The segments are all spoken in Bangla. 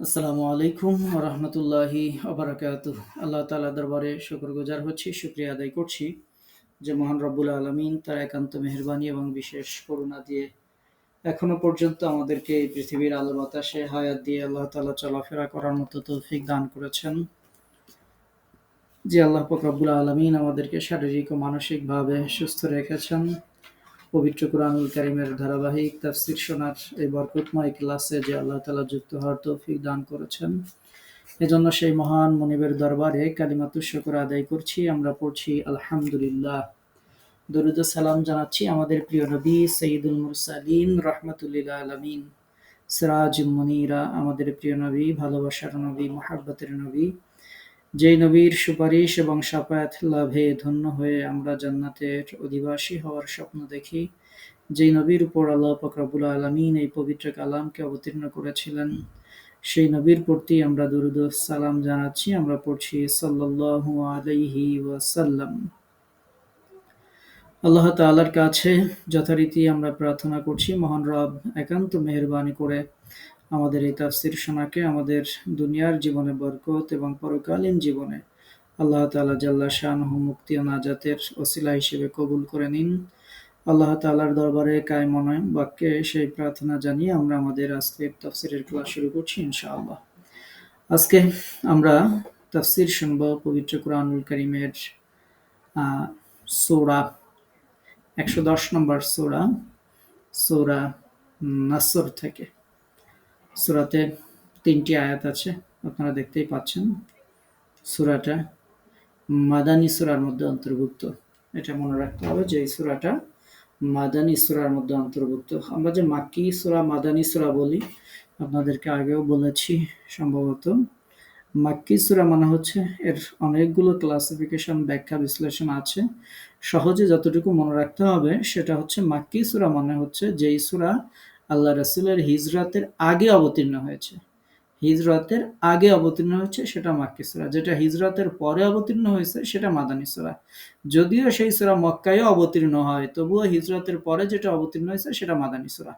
আসসালামু আলাইকুম রহমতুল্লাহি আবরাকাত আল্লাহ তালা দরবারে শুকর গুজার হচ্ছি, শুক্রিয়া আদায় করছি যে মহান রব্বুল আলমিন তার একান্ত মেহরবানি এবং বিশেষ করুণা দিয়ে এখনও পর্যন্ত আমাদেরকে এই পৃথিবীর আলো বাতাসে হায়াত দিয়ে আল্লাহ তালা চলাফেরা করার মতো তৌফিক দান করেছেন। যে আল্লাহ রব্বুল আলমিন আমাদেরকে শারীরিক ও মানসিকভাবে সুস্থ রেখেছেন। পবিত্র কোরআনুল কারিমের ধারাবাহিক তাফসির শোনার এই বরকতময় ক্লাসে যে আল্লাহ তালা যুক্ত হওয়ার তৌফিক দান করেছেন, এজন্য সেই মহান মনিবের দরবারে কালিমাতু শকর আদায় করছি। আমরা পড়ছি, আলহামদুলিল্লাহ। দরুদ সালাম জানাচ্ছি আমাদের প্রিয় নবী সঈদুল মুরসালিন রহমতুল্লিল্লা আলমিন। সিরাজ মনিরা, আমাদের প্রিয় নবী, ভালোবাসার নবী, মহাব্বতের নবী। যেই নবীর সুপারিশ এবং সাপায়াত লাভে ধন্য হয়ে আমরা জান্নাতের অধিবাসী হওয়ার স্বপ্ন দেখি, যেই নবীর উপর আল্লাহ ফকরাবুল আলমিন এই পবিত্র কালামকে অবতীর্ণ করেছিলেন, সেই নবীর প্রতি আমরা দুরুদ সালাম জানাচ্ছি। আমরা পড়ছি সাল্লাল্লাহু আলাইহি ওয়াসাল্লাম। আল্লাহ তাআলার কাছে যথারীতি আমরা প্রার্থনা করছি, মহান রব একান্ত মেহরবানি করে আমাদের এই তাফসির শোনাকে আমাদের দুনিয়ার জীবনে বরকত এবং পরকালীন জীবনে আল্লাহ তালা জাল্লা শাহ মুক্তি ও নাজাতের ওসিলা হিসেবে কবুল করে নিন। আল্লাহ তালার দরবারে কায় মনে বাক্যে সেই প্রার্থনা জানিয়ে আমরা আমাদের আজকের তাফসিরের ক্লাস শুরু করছি ইনশাআল্লাহ। আজকে আমরা তাফসির শুনব পবিত্র কোরআনুল করিমের সৌরা, একশো দশ নম্বর সৌরা সৌরা নাসর থেকে। সুরাতে তিনটি আয়াত আছে, আপনারা দেখতেই পাচ্ছেন। সুরাটা মাদানী সুরার মধ্যে অন্তর্ভুক্ত। এটা মনে রাখতে হবে যে এই সুরাটা মাদানী সুরার মধ্যে অন্তর্ভুক্ত। আমরা যে মাক্কি সুরা, মাদানী সুরা বলি, আপনাদেরকে আগেও বলেছি সম্ভবত। মাক্কি সুরা মানে হচ্ছে এর অনেকগুলো ক্লাসিফিকেশন ব্যাখ্যা, বিশ্লেষণ আছে। সহজে যতটুকু মনে রাখতে হবে, সেটা হচ্ছে মাক্কি সুরা মানে হচ্ছে যেই সুরা আল্লাহ রসুলের হিজরাতের আগে অবতীর্ণ হয়েছে। হিজরতের আগে অবতীর্ণ হয়েছে সেটা মাক্কি সুরা। যেটা হিজরতের পরে অবতীর্ণ হয়েছে সেটা মাদানী সুরা। যদিও সেই সুরা মক্কায় অবতীর্ণ হয়, তবুও হিজরতের পরে যেটা অবতীর্ণ হয়েছে সেটা মাদানী সুরা।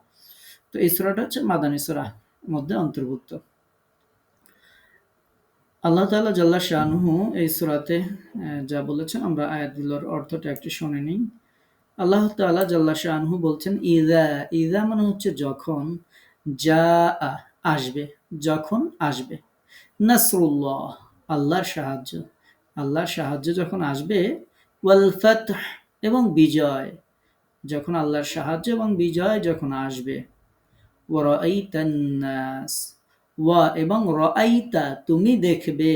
তো এই সুরাটা হচ্ছে মাদানী সুরা মধ্যে অন্তর্ভুক্ত। আল্লাহ তালা জাল্লা শাহনুহু এই সুরাতে যা বলেছেন, আমরা আয়াতগুলোর অর্থটা একটু শুনে নিই। আল্লাহ তালা জাল্লা শাহনুহু বলছেন ইদা ইদা মানে হচ্ছে যখন যা আসবে, যখন আসবে। নাসরুল্লাহ, আল্লাহর সাহায্য। আল্লাহর সাহায্য যখন আসবে ওয়ালফাত এবং বিজয়। যখন আল্লাহর সাহায্য এবং বিজয় যখন আসবে ওয়ারাইতান্নাস ওয়া এবং রাইতা তুমি দেখবে,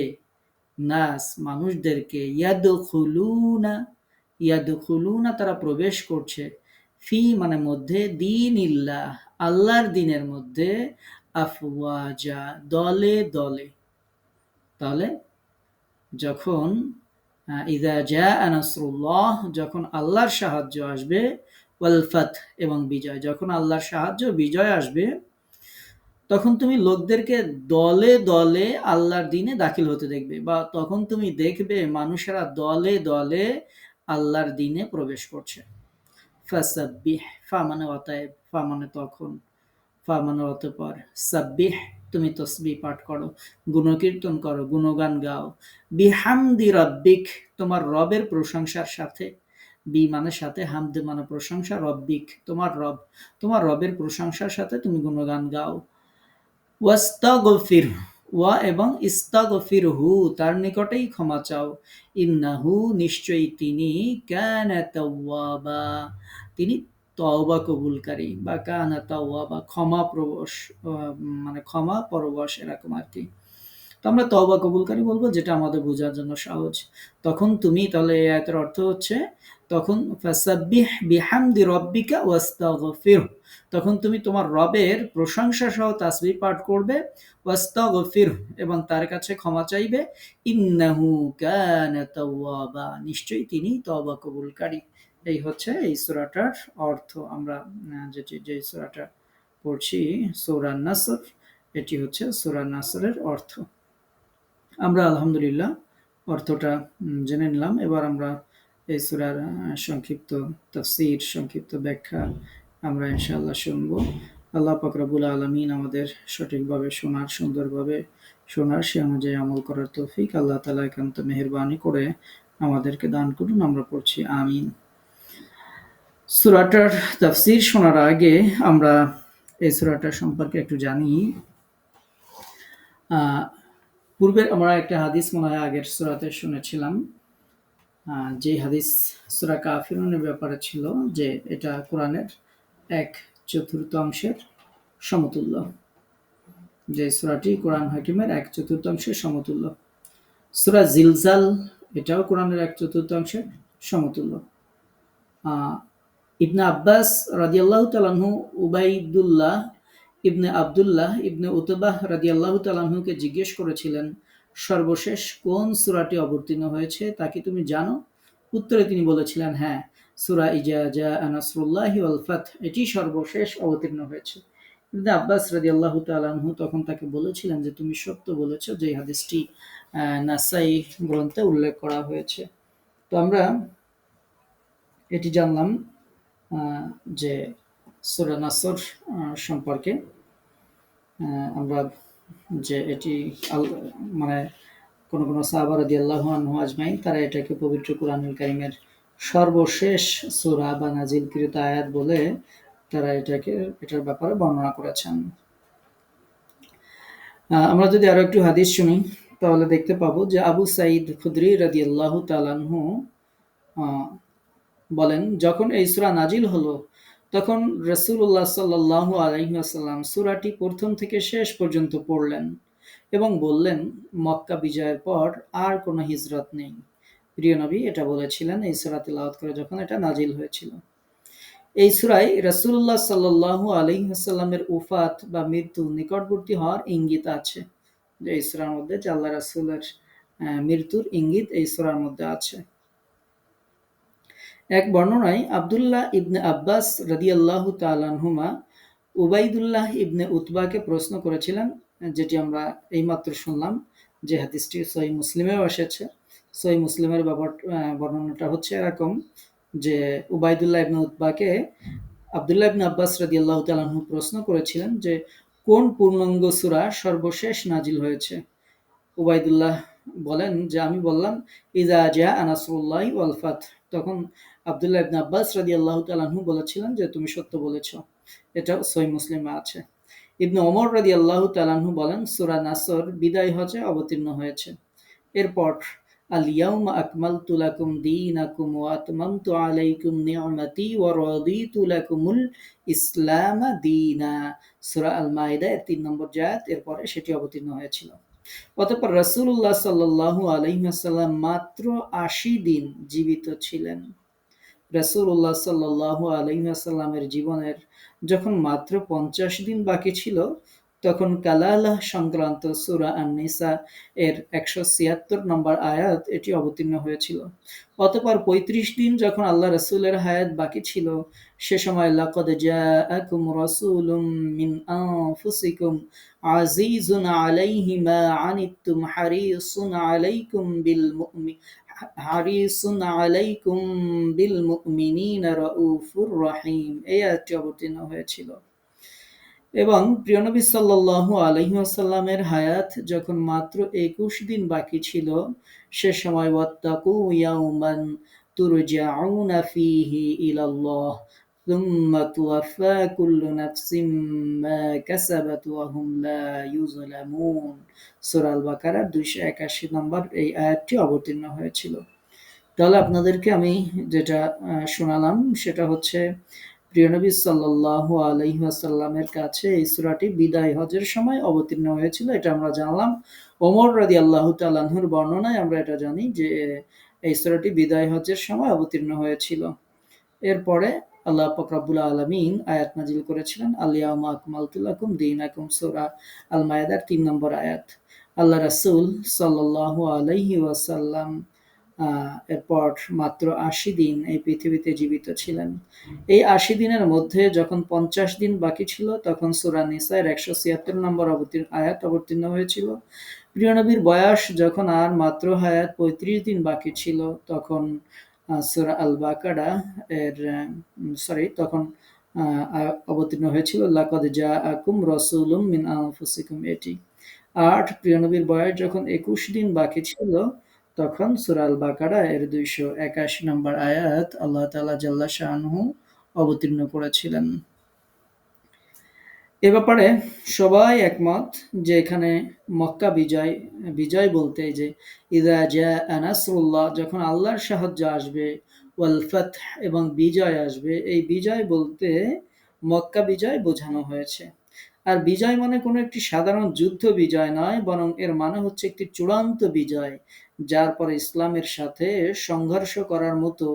নাস, মানুষদেরকে ইয়াদ খুলুনা ইয়াদ খুলুনা তারা প্রবেশ করছে। ফি মানে মধ্যে দিন ইল্লাহ আল্লাহর দিনের মধ্যে আফওয়াজা, দলে দলে। তাহলে যখন ইদা জা আনাসরুল্লাহ যখন আল্লাহর সাহায্য আসবে ওয়ালফাত এবং বিজয়, যখন আল্লাহর সাহায্য, বিজয় আসবে, তখন তুমি লোকদেরকে দলে দলে আল্লাহর দিনে দাখিল হতে দেখবে বা তখন তুমি দেখবে মানুষেরা দলে দলে আল্লাহর দিনে প্রবেশ করছে। ফাসাব্বিহ, ফা মানে অতএব, ফা মানে তখন, ফা মানে অতপর। সাব্বিহ, তুমি তসবি পাঠ করো, গুণকীর্তন করো, গুণগান গাও। বিহামদি রব্বিক, তোমার রবের প্রশংসার সাথে, বি মানে সাথে, হামদে মানে প্রশংসা, রব্বিক, তোমার রব, তোমার রবের প্রশংসার সাথে তুমি গুণগান গাও। ওয়াস্তাগফির ওয়া এবং ইস্তাগফির হু তার নিকটেই ক্ষমা চাও। ইন্নাহু নিশ্চয়ই তিনি কানা তাওয়াবা, তিনি তওবা কবুলকারী, বা কানা তাওয়াবা, ক্ষমা প্রবশ মানে ক্ষমা পরবশ এরকম আর কি। তো আমরা তওবা কবুলকারী বলব, যেটা আমাদের বোঝার জন্য সহজ। তখন তুমি, তাহলে এই আয়াতের অর্থ হচ্ছে, তখন ফাসাব্বিহ বিহামদি রব্বিকা ওয়াস্তাগফির তখন তুমি তোমার রবের প্রশংসা সহ তাসবিহ পাঠ করবে। এবং তার কাছে ক্ষমা চাইবে। নিশ্চয়ই তিনি তওবা কবুলকারী। এই হচ্ছে এই সূরাটার অর্থ। আমরা যেটি, যে সূরাটা পড়ছি, সূরা নাসর, এটি হচ্ছে সূরা নাসরের অর্থ। আমরা আলহামদুলিল্লাহ অর্থটা জেনে নিলাম। এবার আমরা এই সুরার সংক্ষিপ্ত তফসির, সংক্ষিপ্ত ব্যাখ্যা আমরা ইনশাআল্লাহ শুনব। আল্লাহ পাকরাবুল আলমিন আমাদের সঠিকভাবে শোনার, সুন্দরভাবে শোনার সে অনুযায়ী আমল করার তৌফিক আল্লাহ তালা একান্ত মেহরবানি করে আমাদেরকে দান করুন, আমরা পড়ছি, আমিন। সুরাটার তাফসির শোনার আগে আমরা এই সুরাটা সম্পর্কে একটু জানি। পূর্বের আমরা একটা হাদিস মনে হয় আগের সুরাতে শুনেছিলাম। যে হাদিস সুরা কাফিরুনের ব্যাপারে ছিল যে এটা কোরআনের এক চতুর্থাংশের সমতুল্য। যে সুরাটি কোরআন হাকিমের এক চতুর্থাংশের সমতুল্য। সুরা জিলজাল, এটাও কোরআনের এক চতুর্থাংশের সমতুল্য। ইবনে আব্বাস রাদিয়াল্লাহু তালাহু উবাইদুল্লাহ ইবনে আবদুল্লাহ ইবনে উতবাহ রাদিয়াল্লাহু তালাহুকে জিজ্ঞেস করেছিলেন, সর্বশেষ কোন সুরাটি অবতীর্ণ হয়েছে তা কি তুমি জানো? উত্তরে তিনি বলেছিলেন হ্যাঁ সুরা ইজা আনাসরুল্লাহি আলফাত এটি সর্বশেষ অবতীর্ণ হয়েছে। আব্বাস রাজি আল্লাহ তখন তাকে বলেছিলেন যে, তুমি সত্য বলেছ যে হাদিসটি নাসাই গ্রন্থে উল্লেখ করা হয়েছে। তো আমরা এটি জানলাম যে সুরা নাসর সম্পর্কে আমরা যে এটি মানে কোনো কোনো সাহাবার রাদি আল্লাহ আজমাইন, তারা এটাকে পবিত্র কোরআনুল কারিমের সর্বশেষ সুরা বা নাজিলকৃত আয়াত বলে তারা এটাকে, এটার ব্যাপারে বর্ণনা করেছেন। আমরা যদি আরও একটু হাদিস শুনি, তাহলে দেখতে পাবো যে আবু সাইদ খুদ্রি রাদি আল্লাহ তালানহু বলেন, যখন এই সুরা নাজিল হলো, তখন রসুল্লাহ সাল্লাহ আলহিহাসাল্লাম সুরাটি প্রথম থেকে শেষ পর্যন্ত পড়লেন এবং বললেন, মক্কা বিজয়ের পর আর কোনো হিজরত নেই। প্রিয় নবী এটা বলেছিলেন এই সুরা তিলাওয়াত করে যখন এটা নাজিল হয়েছিল। এই সুরাই রসুল্লাহ সাল্লাহ আলহিহাসাল্লামের উফাত বা মৃত্যু নিকটবর্তী হওয়ার ইঙ্গিত আছে। যে এই সুরার মধ্যে যে আল্লাহ রাসুলের মৃত্যুর ইঙ্গিত এই সুরার মধ্যে আছে। এক বর্ণনায় আবদুল্লাহ ইবনে আব্বাস আল্লাহ তালানহুমা উবাইদুল্লাহ ইবনে উতবাকে প্রশ্ন করেছিলেন, যেটি আমরা এইমাত্র শুনলাম, যে হাদিসটি সই মুসলিমেও এসেছে। সই মুসলিমের ব্যাপার বর্ণনাটা হচ্ছে এরকম যে উবাইদুল্লাহ ইবনে উতবাকে আবদুল্লাহ ইবনে আব্বাস রাদি আল্লাহ তালাহু প্রশ্ন করেছিলেন যে কোন পূর্ণাঙ্গ সুরা সর্বশেষ নাজিল হয়েছে? উবাইদুল্লাহ বলেন যে আমি বললাম ইজা জা আনাসুল্লাহ ওয়ালফাত তখন আবদুল্লাহ ইবনে আব্বাস রাদি আল্লাহ তালাহু বলেছিলেন যে তুমি সত্য বলেছ এটা সই মুসলিমে আছে। ইবনে ওমর আল্লাহ তালাহু বলেন, সুরা নাসর বিদায় হজে অবতীর্ণ হয়েছে। এরপর اليوم أكملت لكم دينكم وأتممت عليكم نعمتي ورضيت لكم الإسلام دينا সূরা আল মাইদা এর তিন নম্বর জায়াত এরপরে সেটি অবতীর্ণ হয়েছিল অতঃপর রাসূলুল্লাহ সাল্লাল্লাহু আলাইহি ওয়াসাল্লাম মাত্র আশি দিন জীবিত ছিলেন রাসূলুল্লাহ সাল্লাল্লাহু আলাইহি ওয়াসাল্লামের জীবনের যখন মাত্র পঞ্চাশ দিন বাকি ছিল তখন কালালাহ সংক্রান্ত সুরা আননিসা এর একশো ছিয়াত্তর নম্বর আয়াত এটি অবতীর্ণ হয়েছিল। অতপর পঁয়ত্রিশ দিন যখন আল্লাহ রসুলের হায়াত বাকি ছিল, সে সময় লাকদ জাআকুম রাসূলুম মিন আনফুসিকুম আজিজুন আলাইহি মা আনিতুম হারিসুন আলাইকুম বিল মুমিন হারিসুন আলাইকুম বিল মুমিনিনা রাউফুর রহিম। এই আয়াতটি অবতীর্ণ হয়েছিল। এবং প্রিয়নবী সাল্লাল্লাহু আলাইহি ওয়াসাল্লামের হায়াত যখন মাত্র একুশ দিন বাকি ছিল সে সময় ওয়াত্তাকু ইয়াউমান তুরজাউনা ফিহি ইলাল্লাহ ثم توفى كل نفس ما كسبت وهم لا يظلمون সূরা আল বাকারার 281 নম্বর এই আয়াতটি অবতীর্ণ হয়েছিল তাহলে আপনাদেরকে আমি যেটা শোনালাম সেটা হচ্ছে প্রিয়নবী সাল্লাহ আলহিহাসাল্লামের কাছে এই সুরাটি বিদায় হজের সময় অবতীর্ণ হয়েছিল, এটা আমরা জানলাম। ওমর রাদি আল্লাহ তাল্লাহুর বর্ণনায় আমরা এটা জানি যে এই সুরাটি বিদায় হজের সময় অবতীর্ণ হয়েছিল। এরপরে আল্লাহ ফকরাবুল আলমিন আয়াত নাজিল করেছিলেন আলিয়াম আকমালতুল্লাকুম দিন আকুম সোরা আল মায়াদার তিন নম্বর আয়াত। আল্লাহ রাসুল সাল্লাহ আলহি ওয়াসাল্লাম এরপর মাত্র আশি দিন এই পৃথিবীতে জীবিত ছিলেন। এই আশি দিনের মধ্যে যখন পঞ্চাশ দিন বাকি ছিল, তখন সুরা একশো ছিয়াত্তর নম্বর আয়াত অবতীর্ণ হয়েছিল। প্রিয়নবীর বয়স যখন আর মাত্র হায়াত পঁয়ত্রিশ দিন বাকি ছিল, তখন সুরা আল বাকাডা এর সরি তখন অবতীর্ণ হয়েছিল। লাকাদ জাআকুম রাসূলুম মিন আনফুসিকুম। এটি আট প্রিয় নবীর বয়স যখন একুশ দিন বাকি ছিল তখন সুরাল বাকারা এর দুইশো একাশি নম্বর আয়াত আল্লাহ তালা জাল্লা শাহনহু অবতীর্ণ করেছিলেন। এ ব্যাপারে সবাই একমত যে এখানে মক্কা বিজয় বিজয় বলতে যে, ইদা জা আনাসুল্লাহ যখন আল্লাহর সাহায্য আসবে, ওয়াল ফাত এবং বিজয় আসবে, এই বিজয় বলতে মক্কা বিজয় বোঝানো হয়েছে। আর বিজয় মানে কোনো একটি সাধারণ যুদ্ধ বিজয় নয়, বরং এর মানে হচ্ছে একটি চূড়ান্ত বিজয়। যার পরে ইসলামের সাথে সংঘর্ষ করার মতো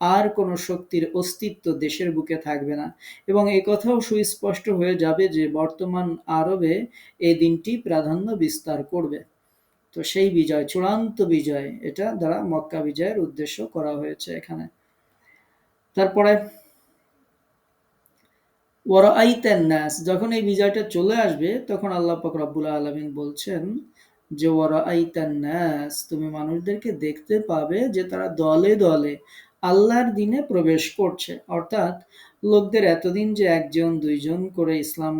আর কোনো শক্তির অস্তিত্ব দেশের বুকে থাকবে না। এবং এই কথাও সুস্পষ্ট হয়ে যাবে যে বর্তমান আরবে এই দিনটি প্রাধান্য বিস্তার করবে। তো সেই বিজয়, চূড়ান্ত বিজয়, এটা দ্বারা মক্কা বিজয়ের উদ্দেশ্য করা হয়েছে এখানে। তারপরে ওয়ারাইতেন নাস, যখন এই বিজয়টা চলে আসবে, তখন আল্লাহ পাক রব্বুল আলমিন বলছেন যে ওয়ারাইতেন নাস, তুমি মানুষদেরকে দেখতে পাবে যে তারা দলে দলে আল্লাহর দিনে প্রবেশ করছে। অর্থাৎ লোকদের এতদিন যে একজন, দুইজন করে ইসলাম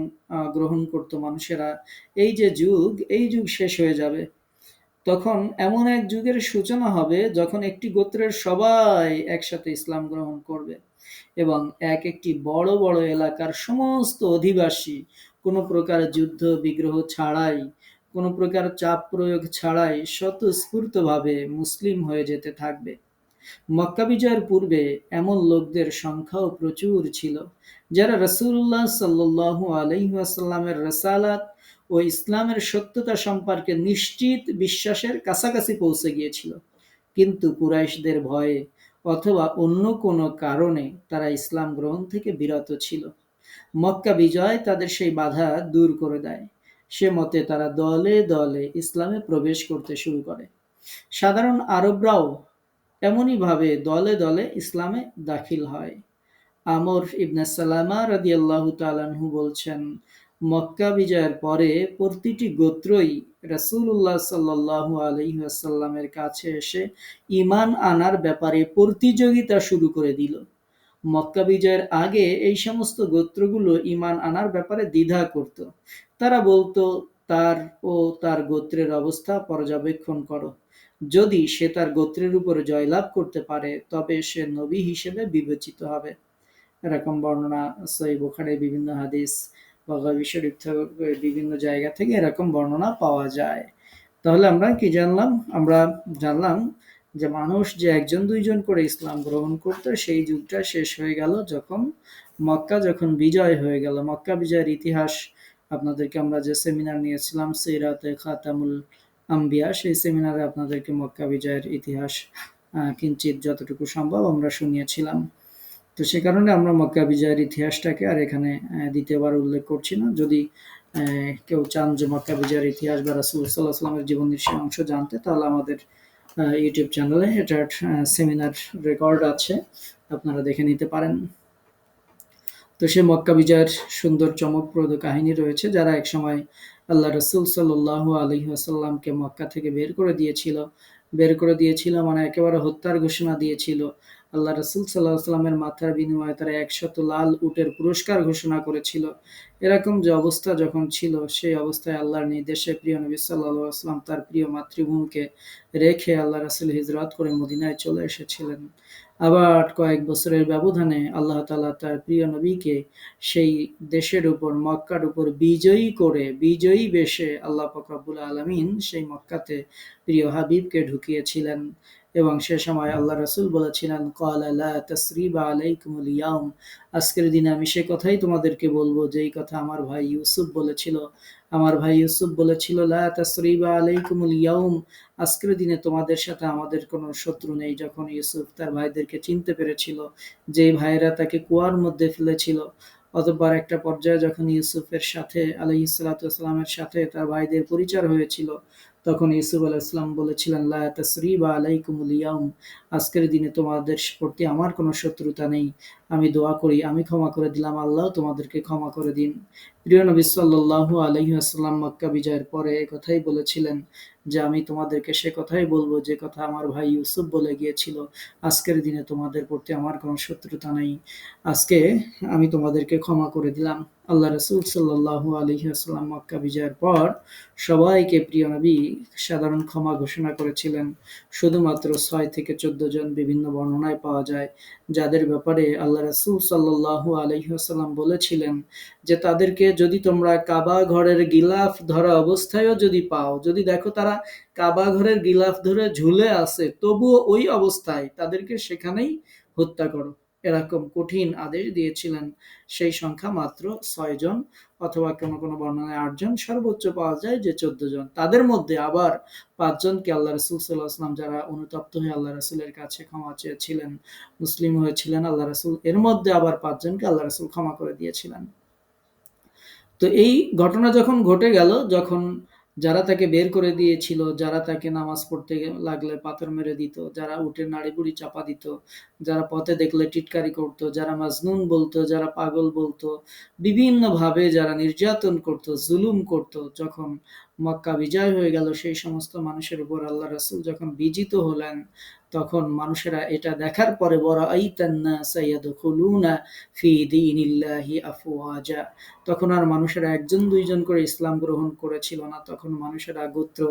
গ্রহণ করতো মানুষেরা, এই যে যুগ, এই যুগ শেষ হয়ে যাবে। তখন এমন এক যুগের সূচনা হবে যখন একটি গোত্রের সবাই একসাথে ইসলাম গ্রহণ করবে এবং এক একটি বড় বড় এলাকার সমস্ত অধিবাসী কোনো প্রকার যুদ্ধ, বিগ্রহ ছাড়াই কোনো প্রকার চাপ প্রয়োগ ছাড়াই স্বতঃস্ফূর্তভাবে মুসলিম হয়ে যেতে থাকবে। মক্কা বিজয়ের পূর্বে এমন লোকদের সংখ্যাও প্রচুর ছিল, যারা রসুল্লাহ সাল্লু আলহিহাসাল্লামের রসালাত ও ইসলামের সত্যতা সম্পর্কে নিশ্চিত বিশ্বাসের কাছাকাছি পৌঁছে গিয়েছিল। কিন্তু কুরাইশদের ভয়ে অথবা অন্য কোনো কারণে তারা ইসলাম গ্রহণ থেকে বিরত ছিল। মক্কা বিজয় তাদের সেই বাধা দূর করে দেয়। সে মতে তারা দলে দলে ইসলামে প্রবেশ করতে শুরু করে। সাধারণ আরবরাও এমনইভাবে দলে দলে ইসলামে দাখিল হয়। আমর ইবনে সালামা রাদিয়াল্লাহু তালানহু বলছেন, মক্কা বিজয়ের পরে প্রতিটি গোত্রই রাসুল্লাহ সাল্লাহু আলহিহাসাল্লামের কাছে এসে ইমান আনার ব্যাপারে প্রতিযোগিতা শুরু করে দিল। মক্কা বিজয়ের আগে এই সমস্ত গোত্রগুলো ইমান আনার ব্যাপারে দ্বিধা করত। তারা বলতো, তার ও তার গোত্রের অবস্থা পর্যবেক্ষণ করো। যদি সে তার গোত্রের উপর জয়লাভ করতে পারে, তবে সে নবী হিসেবে বিবেচিত হবে। এরকম বর্ণনা সই বোখারে বিভিন্ন হাদিস বগাবি শরীফ বিভিন্ন জায়গা থেকে এরকম বর্ণনা পাওয়া যায়। তাহলে আমরা কি জানলাম? আমরা জানলাম যে মানুষ যে একজন, দুইজন করে ইসলাম গ্রহণ করতো, সেই যুগটা শেষ হয়ে গেল যখন মক্কা, যখন বিজয় হয়ে গেল। মক্কা বিজয়ের ইতিহাস আপনাদেরকে আমরা যে সেমিনার নিয়েছিলাম সেইরাতে খাতামুল আম্বিয়া, সেই সেমিনারে আপনাদেরকে মক্কা বিজয়ের ইতিহাস কিঞ্চিত যতটুকু সম্ভব আমরা শুনিয়েছিলাম। তো সে কারণে আমরা মক্কা বিজয়ের ইতিহাসটাকে আর এখানে দ্বিতীয়বার উল্লেখ করছি না। যদি কেউ চান যে মক্কা বিজয়ের ইতিহাস বা রাসুল সাল্লাহ সাল্লামের জীবন নিশ্চয় অংশ জানতে, তাহলে আমাদের ইউটিউব চ্যানেলে এটার সেমিনার রেকর্ড আছে। আপনারা দেখে নিতে পারেন। তো সে মক্কা বিজয়ের সুন্দর চমকপ্রদ কাহিনী রয়েছে, যারা একসময় আল্লাহ রসুল সাল্লাহ আলী আসাল্লামকে মক্কা থেকে বের করে দিয়েছিল। বের করে দিয়েছিল মানে একেবারে হত্যার ঘোষণা দিয়েছিল। আল্লাহ রসুল সাল্লাহ সাল্লামের মাথার বিনিময়ে তারা একশত লাল উটের পুরস্কার ঘোষণা করেছিল। এরকম যে অবস্থা যখন ছিল, সেই অবস্থায় আল্লাহর নির্দেশে প্রিয় নবী সাল্লাহ আসলাম তার প্রিয় মাতৃভূমিকে রেখে আল্লাহ রাসুল হিজরত করে মদিনায় চলে এসেছিলেন। আবার কয়েক বছরের ব্যবধানে আল্লাহ তালা তার প্রিয় নবীকে সেই দেশের উপর, মক্কার উপর বিজয়ী করে, বিজয়ী বেশে আল্লাহ ফকরাবুল আলমিন সেই মক্কাতে প্রিয় হাবিবকে ঢুকিয়েছিলেন। এবং সে সময় আল্লাহ রসুল বলেছিলেন আজকের দিনে আমি সে কথাই তোমাদেরকে বলব, যেই কথা আমার ভাই ইউসুফ বলেছিল। আমার ভাই ইউসুফ বলেছিল আজকের দিনে তোমাদের সাথে আমাদের কোনো শত্রু নেই। যখন ইউসুফ তার ভাইদেরকে চিনতে পেরেছিল যে ভাইরা তাকে কুয়ার মধ্যে ফেলেছিল, অতঃপর একটা পর্যায়ে যখন ইউসুফের সাথে আলহি সালাতামের সাথে তার ভাইদের পরিচয় হয়েছিল তখন ইউসুফ আল ইসলাম বলেছিলেন আলাইকুমুল ইয়াউম আজকের দিনে তোমাদের প্রতি আমার কোনো শত্রুতা নেই। আমি দোয়া করি, আমি ক্ষমা করে দিলাম, আল্লাহ তোমাদেরকে ক্ষমা করে দিন। প্রিয় নবী সাল্লাল্লাহু আলাইহি ওয়াসাল্লাম মক্কা বিজয়ের পরে কথাই বলেছিলেন যে আমি তোমাদেরকে সে কথাই বলব, যে কথা আমার ভাই ইউসুফ বলে গিয়েছিল, আজকের দিনে তোমাদের প্রতি আমার কোনো শত্রুতা নেই। আজকে আমি তোমাদেরকে ক্ষমা করে দিলাম। আল্লাহ রসুল সাল্লাহ আলহিহাস্লাম মক্কা বিজয়ের পর সবাইকে প্রিয় নবী সাধারণ ক্ষমা ঘোষণা করেছিলেন। শুধুমাত্র ছয় থেকে চোদ্দ জন বিভিন্ন বর্ণনায় পাওয়া যায়, যাদের ব্যাপারে আল্লাহ রসুল সাল্লাহ আলহিহাস্লাম বলেছিলেন যে তাদেরকে যদি তোমরা কাবা ঘরের গিলাফ ধরা অবস্থায়ও যদি পাও, যদি দেখো তারা কাবা ঘরের গিলাফ ধরে ঝুলে আছে, তবুও ওই অবস্থায় তাদেরকে সেখানেই হত্যা করো। এরকম কঠিন আদেশ দিয়েছিলেন। সেই সংখ্যা মাত্র ছয় জন অথবা কোনো কোনো বর্ণনায় আটজন সর্বোচ্চ পাওয়া যায় যে চোদ্দ জন। তাদের মধ্যে আবার পাঁচজনকে আল্লাহ রসুল সাল্লাহ আসলাম যারা অনুতপ্ত হয়ে আল্লাহ রসুলের কাছে ক্ষমা চেয়েছিলেন, মুসলিম হয়েছিলেন, আল্লাহ রসুল, এর মধ্যে আবার পাঁচজনকে আল্লাহ রসুল ক্ষমা করে দিয়েছিলেন। তো এই ঘটনা যখন ঘটে গেল, যখন যারা তাকে বের করে দিয়েছিল, যারা তাকে নামাজ পড়তে লাগলে পাথর মেরে দিত, যারা উঠে নাড়ি বুড়ি চাপা দিত, যারা পথে দেখলে টিটকারি করত, যারা মাজনুন বলতো, যারা পাগল বলতো, বিভিন্নভাবে যারা নির্যাতন করত, জুলুম করত, যখন মক্কা বিজয় হয়ে গেল, সেই সমস্ত মানুষের উপর আল্লাহ রাসুল যখন বিজিত হলেন তখন মানুষেরা এটা দেখার পরে আফওয়াজা। তখন আর মানুষেরা একজন, দুইজন করে ইসলাম গ্রহণ করেছিল না। তখন মানুষেরা গোত্র,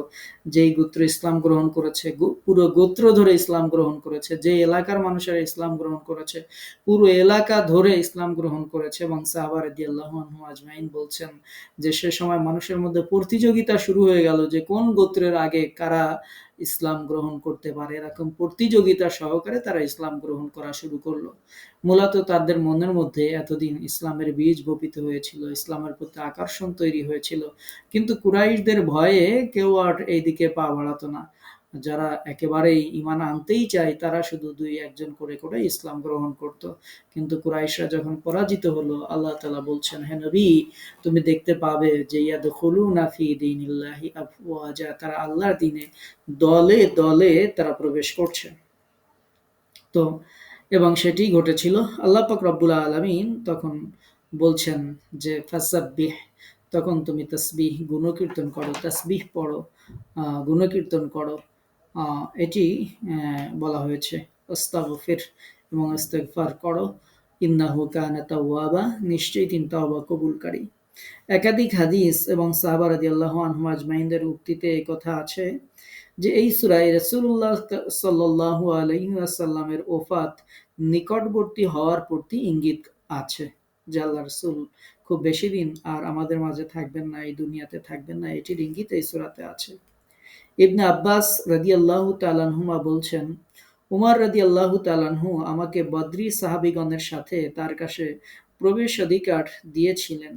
যেই গোত্র ইসলাম গ্রহণ করেছে পুরো গোত্র ধরে ইসলাম গ্রহণ করেছে। যে এলাকার মানুষেরা ইসলাম গ্রহণ করেছে, পুরো এলাকা ধরে ইসলাম গ্রহণ করেছে এবং সাহাবার আল্লাহ আজমাইন বলছেন যে, সে সময় মানুষের মধ্যে প্রতিযোগিতা শুরু হয়ে গেল যে, কোন গোত্রের আগে কারা ইসলাম গ্রহণ করতে পারে, এরকম প্রতিযোগিতা সহকারে তারা ইসলাম গ্রহণ করা শুরু করল। মূলত তাদের মনের মধ্যে এতদিন ইসলামের বীজ বপিত হয়েছিল, ইসলামের প্রতি আকর্ষণ তৈরি হয়েছিল। কিন্তু কুরাইশদের ভয়ে কেউ আর এইদিকে পা বাড়াতো না। যারা একেবারেই ইমান আনতেই চায়, তারা শুধু দুই একজন করে করে ইসলাম গ্রহণ করত। কিন্তু কুরাইশরা যখন পরাজিত হলো, আল্লাহ তালা বলছেন, হে নবী, তুমি দেখতে পাবে যে ইয়াদ খুলু নাফি দিনিল্লাহি আফওয়াজা তারা আল্লাহর দিনে দলে দলে তারা প্রবেশ করছে। তো, এবং সেটি ঘটেছিল, আল্লাহ পাক রব্বুল আলমিন তখন বলছেন যে, ফাসাব্বিহ তখন তুমি তসবিহ, গুণকীর্তন করো, তসবিহ পড়ো গুণকীর্তন করো। এটি বলা হয়েছে ওস্তাগফির এবং ইস্তেগফার করো। ইন্নাহু কানা তাওয়াবা, নিশ্চয়ই তিনি তাওবা কবুলকারী। একাধিক হাদিস এবং সাহাবা রাদিয়াল্লাহু আনহু আজমাইনদের উক্তিতে এই কথা আছে যে এই সূরায় রাসূলুল্লাহ সাল্লাল্লাহু ওয়াসাল্লামের ওফাত নিকটবর্তী হওয়ার প্রতি ইঙ্গিত আছে, যে আল্লাহ রসুল খুব বেশি দিন আর আমাদের মাঝে থাকবেন না, এই দুনিয়াতে থাকবেন না, এটির ইঙ্গিত এই সুরাতে আছে। ইবনে আব্বাস রাদি আল্লাহ তালানহুমা বলছেন উমার রাদি আল্লাহ তালানহু আমাকে বদ্রি সাহাবিগণের সাথে তার কাছে প্রবেশ অধিকার দিয়েছিলেন।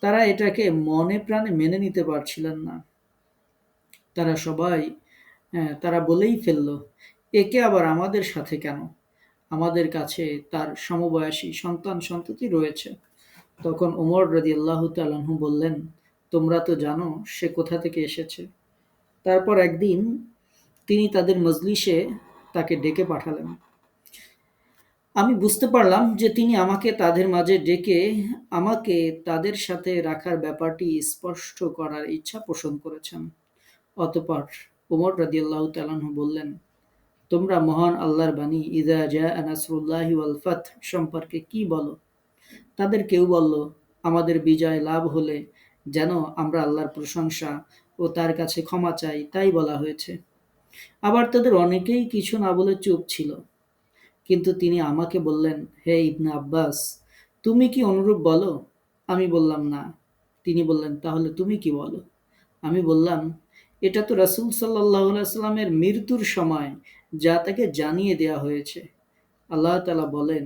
তারা এটাকে মনে প্রাণে মেনে নিতে পারছিলেন না। তারা সবাই হ্যাঁ, তারা বলেই ফেলল একে আবার আমাদের সাথে কেন? আমাদের কাছে তার সমবয়সী সন্তান সন্ততি রয়েছে। তখন উমর রাজি আল্লাহ তালাহু বললেন তোমরা তো জানো সে কোথা থেকে এসেছে? তারপর একদিন তিনি তাদের মজলিসে তাকে ডেকে পাঠালেন। আমি বুঝতে পারলাম যে তিনি আমাকে তাদের মাঝে ডেকে আমাকে তাদের সাথে রাখার ব্যাপারটি স্পষ্ট করার ইচ্ছা পোষণ করেছেন। অতপর উমর রাদিয়াল্লাহ তালাহু বললেন, তোমরা মহান আল্লাহর বাণী ইদা জা আনাসরুল্লাহি ওয়াল সম্পর্কে কি বলো? তাদের কেউ বলল, আমাদের বিজয় লাভ হলে যেন আমরা আল্লাহর প্রশংসা ও তার কাছে ক্ষমা চাই, তাই বলা হয়েছে। আবার তাদের অনেকেই কিছু না বলে চুপ ছিল। কিন্তু তিনি আমাকে বললেন, হে ইবনে আব্বাস, তুমি কি অনুরূপ বলো? আমি বললাম, না। তিনি বললেন, তাহলে তুমি কি বলো? আমি বললাম, এটা তো রাসুল সাল্লাহ সাল্লামের মৃত্যুর সময় যা তাকে জানিয়ে দেয়া হয়েছে। আল্লাহ তালা বলেন,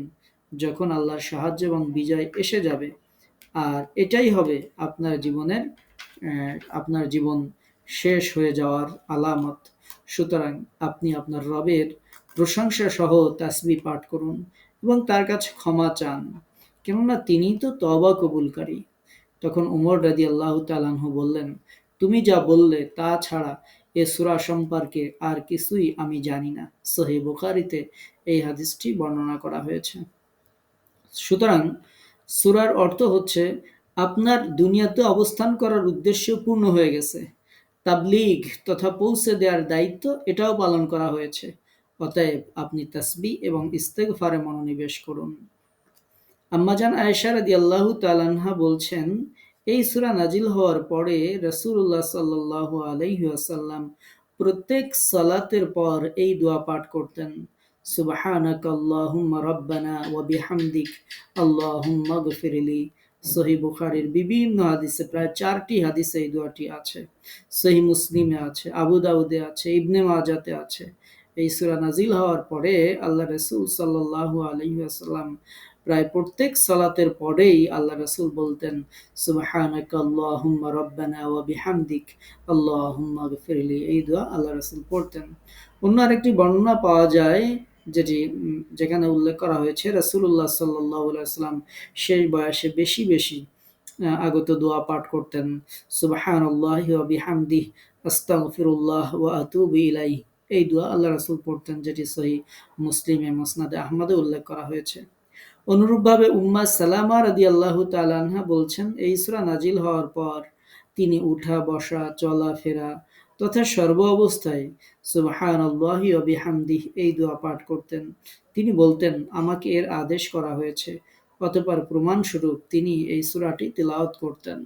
যখন আল্লাহর সাহায্য এবং বিজয় এসে যাবে, আর এটাই হবে আপনার জীবনের আপনার জীবন শেষ হয়ে যাওয়ার আলামত। সুতরাং আপনি আপনার রবের প্রশংসা সহ তাসবি পাঠ করুন এবং তার কাছে ক্ষমা চান। কেননা তিনি তো তবা কবুলকারী। তখন উমর রাদি আল্লাহ তালাহ বললেন, তুমি যা বললে তা ছাড়া এ সুরা সম্পর্কে আর কিছুই আমি জানি না। সহিহ বুখারীতে এই হাদিসটি বর্ণনা করা হয়েছে। সুতরাং সুরার অর্থ হচ্ছে আপনার দুনিয়াতে অবস্থান করার উদ্দেশ্য পূর্ণ হয়ে গেছে। তাবলিগ তথা পৌঁছে দেওয়ার দায়িত্ব এটাও পালন করা হয়েছে। অতএব আপনি তাসবি এবং ইস্তেগফারে মনোনিবেশ করুন। আম্মাজান আয়েশা রাদিয়াল্লাহু তাআলাহা বলছেন, এই সুরা নাজিল হওয়ার পরে রাসূলুল্লাহ সাল্লাল্লাহু আলাইহি ওয়াসাল্লাম প্রত্যেক সালাতের পর এই দোয়া পাঠ করতেন। সুবহানাক আল্লাহুম্মা রাব্বানা ওয়া বিহামদিক আল্লাহুম্মা গফিরলি সহি বুখারীর বিভিন্ন হাদিসে প্রায় চারটি হাদিসে এই দোয়াটি আছে। সহি মুসলিমে আছে, আবু দাউদে আছে, ইবনে মাজাতে আছে। এই সূরা নাজিল হওয়ার পরে আল্লাহ রাসূল সাল্লাল্লাহু আলাইহি ওয়াসাল্লাম প্রায় প্রত্যেক সালাতের পরেই আল্লাহ রসুল বলতেন সুবহানাকা আল্লাহুম্মা রাব্বানা ওয়া বিহামদিক গফিরলি। এই দোয়া আল্লাহ রসুল পড়তেন। অন্য আরেকটি বর্ণনা পাওয়া যায় যেটি যেখানে উল্লেখ করা হয়েছে আলাইহি ওয়াসাল্লাম শেষ বয়সে বেশি বেশি আগত দোয়া পাঠ করতেন। সুবহানাল্লাহি ওয়া বিহামদিহি, আস্তাগফিরুল্লাহ এই দোয়া আল্লাহ রাসূল পড়তেন, যেটি সহি মুসলিমে মুসনাদে আহমদে উল্লেখ করা হয়েছে। অনুরূপভাবে উম্মা সালামা রাদিয়াল্লাহু তাআলা আনহা বলছেন, এই সূরা নাজিল হওয়ার পর তিনি উঠা বসা চলাফেরা তথা সর্ব অবস্থায় সুবহানাল্লাহি ওয়া বিহামদিহি এই দোয়া পাঠ করতেন। তিনি বলতেন, আমাকে এর আদেশ করা হয়েছে। অতঃপর প্রমাণস্বরূপ তিনি এই সূরাটি তিলাওয়াত করতেন।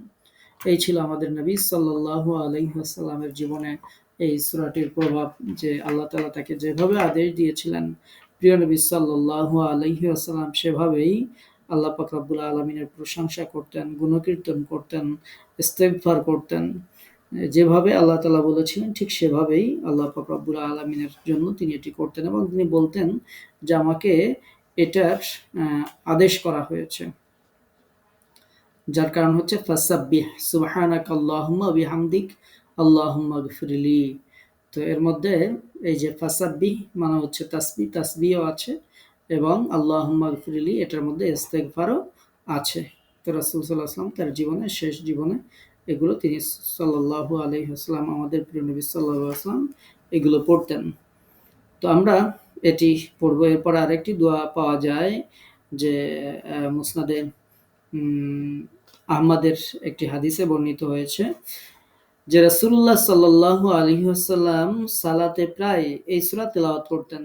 এই ছিল আমাদের নবী সাল্লাল্লাহু আলাইহি ওয়াসাল্লামের জীবনে এই সূরাটির প্রভাব, যে আল্লাহ তালা তাকে যেভাবে আদেশ দিয়েছিলেন, প্রিয় নবী সাল্লাল্লাহু আলাইহি ওয়াসাল্লাম সেভাবেই আল্লাহ পাক আলমিনের প্রশংসা করতেন, গুণকীর্তন করতেন, ইস্তেগফার করতেন। যেভাবে আল্লাহ তালা বলেছিলেন, ঠিক সেভাবেই আল্লাহ পাক আলমিনের জন্য তিনি এটি করতেন এবং তিনি বলতেন যে আমাকে এটার আদেশ করা হয়েছে। যার কারণ হচ্ছে, ফাসাব্বিহ সুবহানাক বিহামদিক, আল্লাহুম্মা গফিরলি। তো এর মধ্যে এই যে ফাসাব্বিহ মানে হচ্ছে তাসবি তাসবিও আছে এবং আল্লাহুম্মা গফিরলি এটার মধ্যে ইস্তেগফারও আছে। তো রাসূল সাল্লাল্লাহু আলাইহি তার জীবনে শেষ জীবনে এগুলো তিনি সাল্লাল্লাহু আলাইহি ওয়াসাল্লাম, আমাদের প্রিয় নবী সাল্লাল্লাহু আলাইহি এগুলো পড়তেন। তো আমরা এটি পড়ব। এরপর আরেকটি দোয়া পাওয়া যায় যে মুসনাদে আহমদের একটি হাদিসে বর্ণিত হয়েছে যে, রাসূলুল্লাহ সাল্লাল্লাহু আলাইহি ওয়াসাল্লাম সালাতে প্রায় এই সূরা তেলাওয়াত করতেন।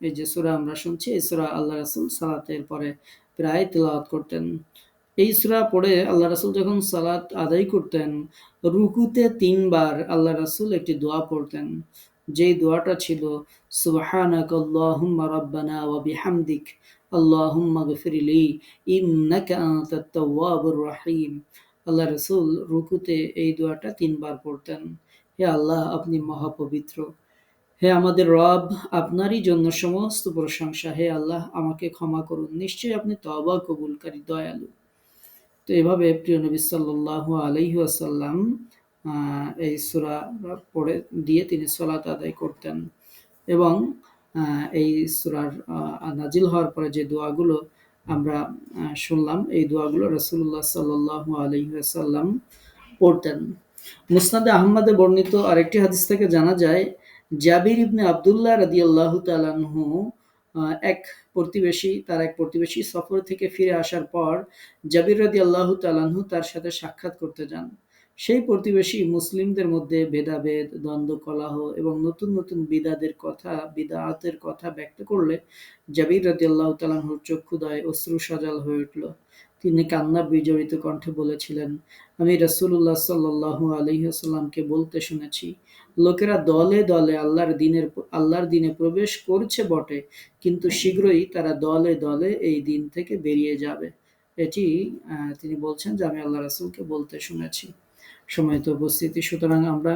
এই যে সূরা আমরা শুনছি, এই সূরা আল্লাহ রাসূল সালাতের পরে প্রায় তেলাওয়াত করতেন। এই সূরা পড়ে আল্লাহ রাসূল যখন সালাত আদায় করতেন, রুকুতে তিনবার আল্লাহ রাসুল একটি দোয়া পড়তেন। যেই দোয়াটা ছিল সুবহানাক আল্লাহুম্মা রাব্বানা ওয়া বিহামদিক, আল্লাহুম্মা গফিরলি ইন্নাকা আনতাত তাওয়াবুর আল্লাহ রসুল রুকুতে এই দোয়াটা তিনবার পড়তেন। হে আল্লাহ, আপনি মহাপবিত্র। হে আমাদের রব, আপনারই জন্য সমস্ত প্রশংসা। হে আল্লাহ, আমাকে ক্ষমা করুন। নিশ্চয়ই আপনি তওবা কবুলকারী, দয়ালু। তো এভাবে প্রিয় নবী সাল্লাল্লাহু আলাইহি ওয়াসাল্লাম আহ, এই সূরা পড়ে দিয়ে তিনি সালাত আদায় করতেন। এবং এই সূরার নাজিল হওয়ার পরে যে দোয়াগুলো আমরা শুনলাম এই দোয়াগুলো রসুল্লাহ সাল্লাল্লাহু আলাইহি ওয়াসাল্লাম পড়তেন। মুসনাদে আহমদে বর্ণিত আরেকটি হাদিস থেকে জানা যায় জাবির ইবনে আবদুল্লাহ রাদিয়াল্লাহু আহ, এক প্রতিবেশী, তার এক প্রতিবেশী সফর থেকে ফিরে আসার পর জাবির রাদিয়াল্লাহু তাআলা আনহু তার সাথে সাক্ষাৎ করতে যান। সেই প্রতিবেশী মুসলিমদের মধ্যে ভেদাভেদ, দ্বন্দ্ব, কলাহ এবং নতুন নতুন বিদাদের কথা, বিদাতের কথা ব্যক্ত করলে জাবির রাদিয়াল্লাহু তাআলা আনহুর চক্ষুদয় অশ্রু সজল হয়ে উঠল। তিনি কান্না বিজড়িত কণ্ঠে বলেছিলেন, আমি রাসূলুল্লাহ সাল্লাল্লাহু আলাইহি ওয়াসাল্লামকে বলতে শুনেছি লোকেরা দলে দলে আল্লাহর দিনের আল্লাহর দিনে প্রবেশ করছে বটে, কিন্তু শীঘ্রই তারা দলে দলে এই দিন থেকে বেরিয়ে যাবে। এটি তিনি বলছেন যে আমি আল্লাহ রাসুলকে বলতে শুনেছি। সময়ত উপস্থিতি। সুতরাং আমরা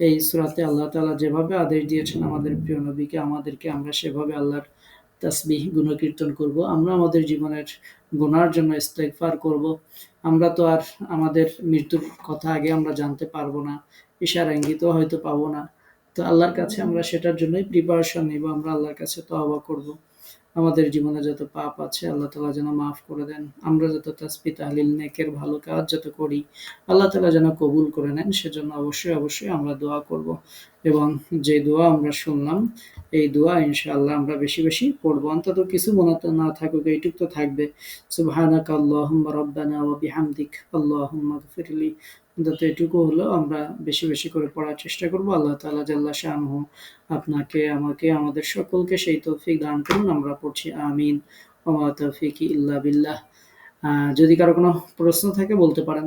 এই সুরাতে আল্লাহ তালা যেভাবে আদেশ দিয়েছেন আমাদের প্রিয় নবীকে, আমাদেরকে আমরা সেভাবে আল্লাহর তাসবিহ, গুণকীর্তন করব। আমরা আমাদের জীবনের গুণার জন্য ইস্তেকফার করব। আমরা তো আর আমাদের মৃত্যুর কথা আগে আমরা জানতে পারব না, ইশার ইঙ্গিতও হয়তো পাবো না। তো আল্লাহর কাছে আমরা সেটার জন্যই প্রিপারেশন নিব, আমরা আল্লাহর কাছে তওবা করব। আমাদের জীবনে যত পাপ আছে, আল্লাহ তালা যেন মাফ করে দেন। আমরা যত তাসবি তাহলিল, নেকের ভালো কাজ যত করি, আল্লাহ তালা যেন কবুল করে নেন, সেজন্য অবশ্যই অবশ্যই আমরা দোয়া করব। এবং যে দোয়া আমরা শুনলাম, এই দোয়া ইনশাআল্লাহ আমরা বেশি বেশি পড়ব। অন্তত কিছু মনে তো না থাকুক, এইটুক তো থাকবে। সুবহানাক আল্লাহুম্মা রাব্বানা ওয়া বিহামদিক, আল্লাহুম্মা গফিরলি। অন্তত এটুকু হলো আমরা বেশি বেশি করে পড়ার চেষ্টা করব। আল্লাহ তালা জাল্লা শাহ আপনাকে, আমাকে, আমাদের সকলকে সেই তৌফিক দান করুন, আমরা পড়ছি আমিন। ওমা তৌফিক ইল্লা বিল্লাহ। যদি কারও কোনো প্রশ্ন থাকে বলতে পারেন।